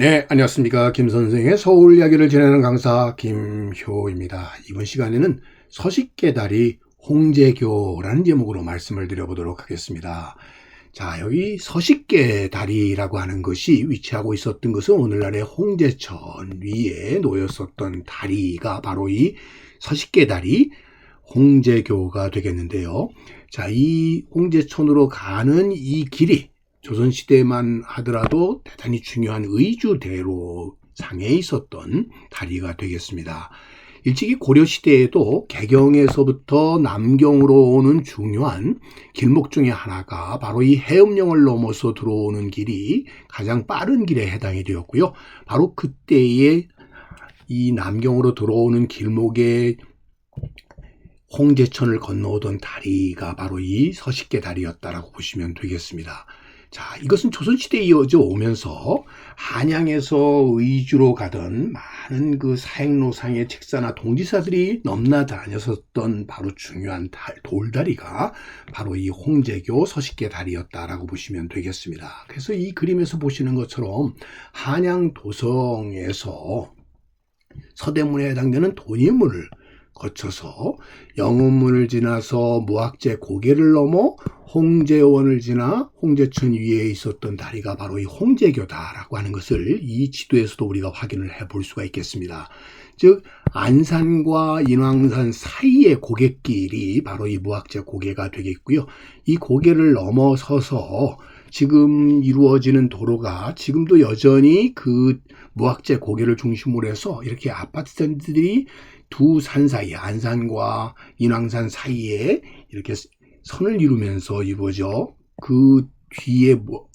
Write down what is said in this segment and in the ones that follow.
네, 안녕하십니까. 김 선생의 서울 이야기를 진행하는 강사 김효입니다. 이번 시간에는 서식계다리 홍제교라는 제목으로 말씀을 드려보도록 하겠습니다. 자, 여기 서식계다리라고 하는 것이 위치하고 있었던 것은 오늘날의 홍제천 위에 놓였었던 다리가 바로 이 서식계다리 홍제교가 되겠는데요. 자, 이 홍제천으로 가는 이 길이 조선시대만 하더라도 대단히 중요한 의주대로 상에 있었던 다리가 되겠습니다. 일찍이 고려시대에도 개경에서부터 남경으로 오는 중요한 길목 중의 하나가 바로 이 해음령을 넘어서 들어오는 길이 가장 빠른 길에 해당이 되었고요. 바로 그때에 이 남경으로 들어오는 길목에 홍제천을 건너오던 다리가 바로 이 서식계 다리였다라고 보시면 되겠습니다. 자, 이것은 조선시대에 이어져 오면서 한양에서 의주로 가던 많은 그 사행로상의 책사나 동지사들이 넘나다녔었던 바로 중요한 돌다리가 바로 이 홍제교 서식계 다리였다라고 보시면 되겠습니다. 그래서 이 그림에서 보시는 것처럼 한양 도성에서 서대문에 해당되는 돈이문을 거쳐서 영음문을 지나서 무학제 고개를 넘어 홍제원을 지나 홍제천 위에 있었던 다리가 바로 이 홍제교다라고 하는 것을 이 지도에서도 우리가 확인을 해 볼 수가 있겠습니다. 즉 안산과 인왕산 사이의 고갯길이 바로 이 무학제 고개가 되겠고요. 이 고개를 넘어서서 지금 이루어지는 도로가 지금도 여전히 그 무학제 고개를 중심으로 해서 이렇게 아파트들이 두 산 사이, 안산과 인왕산 사이에 이렇게 선을 이루면서 이루어져 그 뒤에 뭐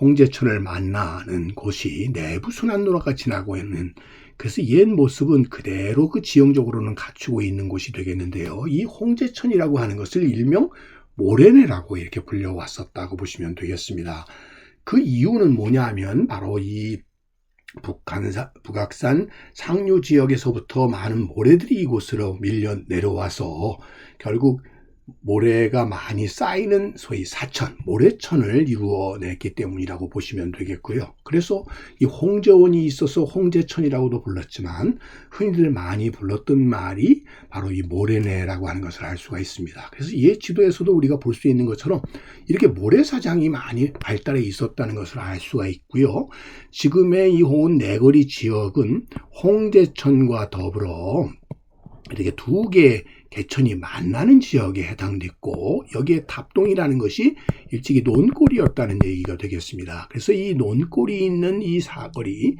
홍제천을 만나는 곳이 내부 순환로가 지나고 있는 그래서 옛 모습은 그대로 그 지형적으로는 갖추고 있는 곳이 되겠는데요. 이 홍제천이라고 하는 것을 일명 모래내라고 이렇게 불려왔었다고 보시면 되겠습니다. 그 이유는 뭐냐 하면 바로 이 북한사, 북악산 상류 지역에서부터 많은 모래들이 이곳으로 밀려 내려와서 결국 모래가 많이 쌓이는 소위 사천, 모래천을 이루어냈기 때문이라고 보시면 되겠고요. 그래서 이 홍제원이 있어서 홍제천이라고도 불렀지만 흔히들 많이 불렀던 말이 바로 이 모래내라고 하는 것을 알 수가 있습니다. 그래서 이 지도에서도 우리가 볼 수 있는 것처럼 이렇게 모래사장이 많이 발달해 있었다는 것을 알 수가 있고요. 지금의 이 홍은 내거리 지역은 홍제천과 더불어 이렇게 두 개의 개천이 만나는 지역에 해당됐고 여기에 탑동이라는 것이 일찍이 논골이었다는 얘기가 되겠습니다. 그래서 이 논골이 있는 이 사거리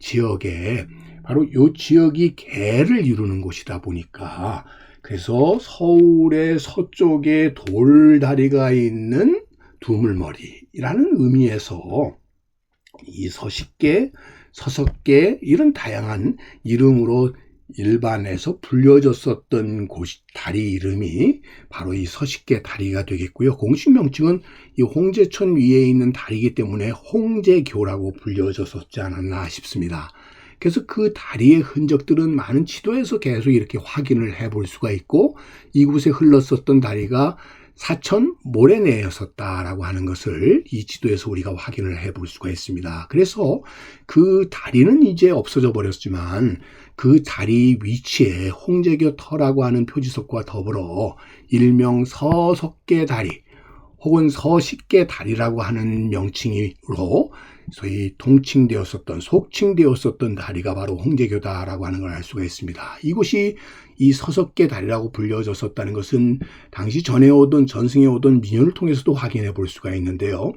지역에 바로 이 지역이 개를 이루는 곳이다 보니까 그래서 서울의 서쪽에 돌다리가 있는 두물머리라는 의미에서 이 서식계, 서석계 이런 다양한 이름으로 일반에서 불려졌었던 곳이 다리 이름이 바로 이 서식계 다리가 되겠고요. 공식 명칭은 이 홍제천 위에 있는 다리이기 때문에 홍제교라고 불려졌었지 않았나 싶습니다. 그래서 그 다리의 흔적들은 많은 지도에서 계속 이렇게 확인을 해 볼 수가 있고 이곳에 흘렀었던 다리가 사천 모래내였었다라고 하는 것을 이 지도에서 우리가 확인을 해 볼 수가 있습니다. 그래서 그 다리는 이제 없어져 버렸지만 그 다리 위치에 홍제교 터라고 하는 표지석과 더불어 일명 서석계 다리 혹은 서식계 다리라고 하는 명칭으로 소위 동칭되었었던 속칭되었었던 다리가 바로 홍제교다라고 하는 걸 알 수가 있습니다. 이곳이 이 서석계 다리라고 불려졌었다는 것은 당시 전해 오던 전승해 오던 민요를 통해서도 확인해 볼 수가 있는데요.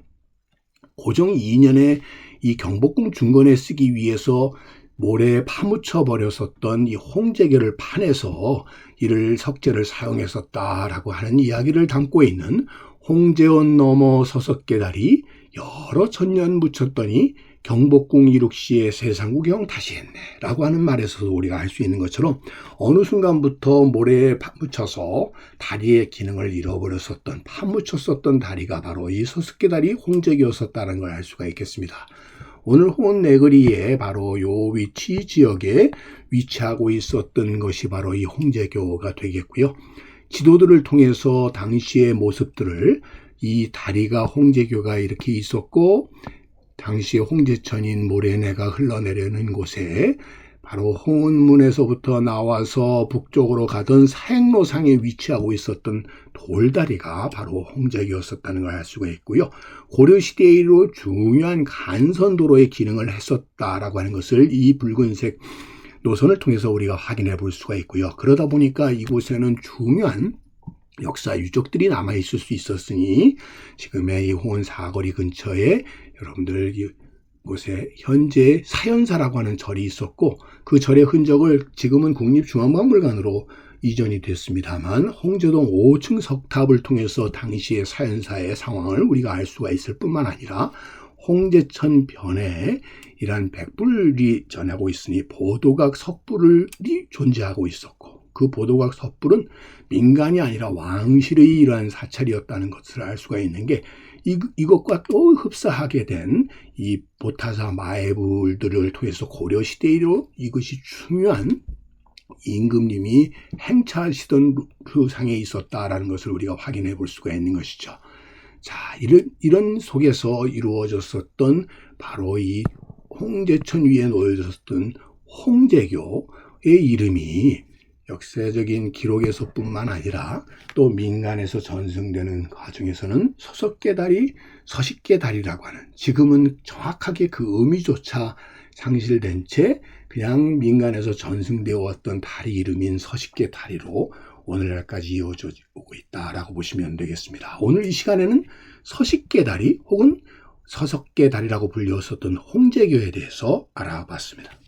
고종 2년에 이 경복궁 중건에 쓰기 위해서 모래에 파묻혀 버렸었던 이 홍제계를 파내서 이를 석재를 사용했었다라고 하는 이야기를 담고 있는 홍제원 넘어 서석계다리 여러 천년 묻혔더니 경복궁 이룩시의 세상구경 다시 했네 라고 하는 말에서도 우리가 알 수 있는 것처럼 어느 순간부터 모래에 파묻혀서 다리의 기능을 잃어버렸었던 파묻혔었던 다리가 바로 이 서석계다리 홍제기였었다는 걸 알 수가 있겠습니다. 오늘 홍원 내거리에 바로 요 위치 지역에 위치하고 있었던 것이 바로 이 홍제교가 되겠고요. 지도들을 통해서 당시의 모습들을 이 다리가 홍제교가 이렇게 있었고 당시 홍제천인 모래내가 흘러내려는 곳에 바로 홍은문에서부터 나와서 북쪽으로 가던 사행로상에 위치하고 있었던 돌다리가 바로 홍제교였었다는 걸 알 수가 있고요. 고려시대로 중요한 간선도로의 기능을 했었다라고 하는 것을 이 붉은색 노선을 통해서 우리가 확인해 볼 수가 있고요. 그러다 보니까 이곳에는 중요한 역사 유적들이 남아 있을 수 있었으니 지금의 이 홍은 사거리 근처에 여러분들 이 곳에 현재 사연사라고 하는 절이 있었고 그 절의 흔적을 지금은 국립중앙박물관으로 이전이 됐습니다만 홍제동 5층 석탑을 통해서 당시의 사연사의 상황을 우리가 알 수가 있을 뿐만 아니라 홍제천 변에 이러한 백불이 전하고 있으니 보도각 석불이 존재하고 있었고 그 보도각 석불은 민간이 아니라 왕실의 이러한 사찰이었다는 것을 알 수가 있는 게 이, 이것과 또 흡사하게 된 이 보타사 마애불들을 통해서 고려시대로 이것이 중요한 임금님이 행차하시던 그 상에 있었다라는 것을 우리가 확인해 볼 수가 있는 것이죠. 자, 이런, 이런 속에서 이루어졌었던 바로 이 홍제천 위에 놓여졌던 홍제교의 이름이 역사적인 기록에서뿐만 아니라 또 민간에서 전승되는 과정에서는 서석계다리, 서식계다리라고 하는 지금은 정확하게 그 의미조차 상실된 채 그냥 민간에서 전승되어 왔던 다리 이름인 서식계 다리로 오늘날까지 이어져 오고 있다라고 보시면 되겠습니다. 오늘 이 시간에는 서식계 다리 혹은 서석계 다리라고 불렸었던 홍제교에 대해서 알아봤습니다.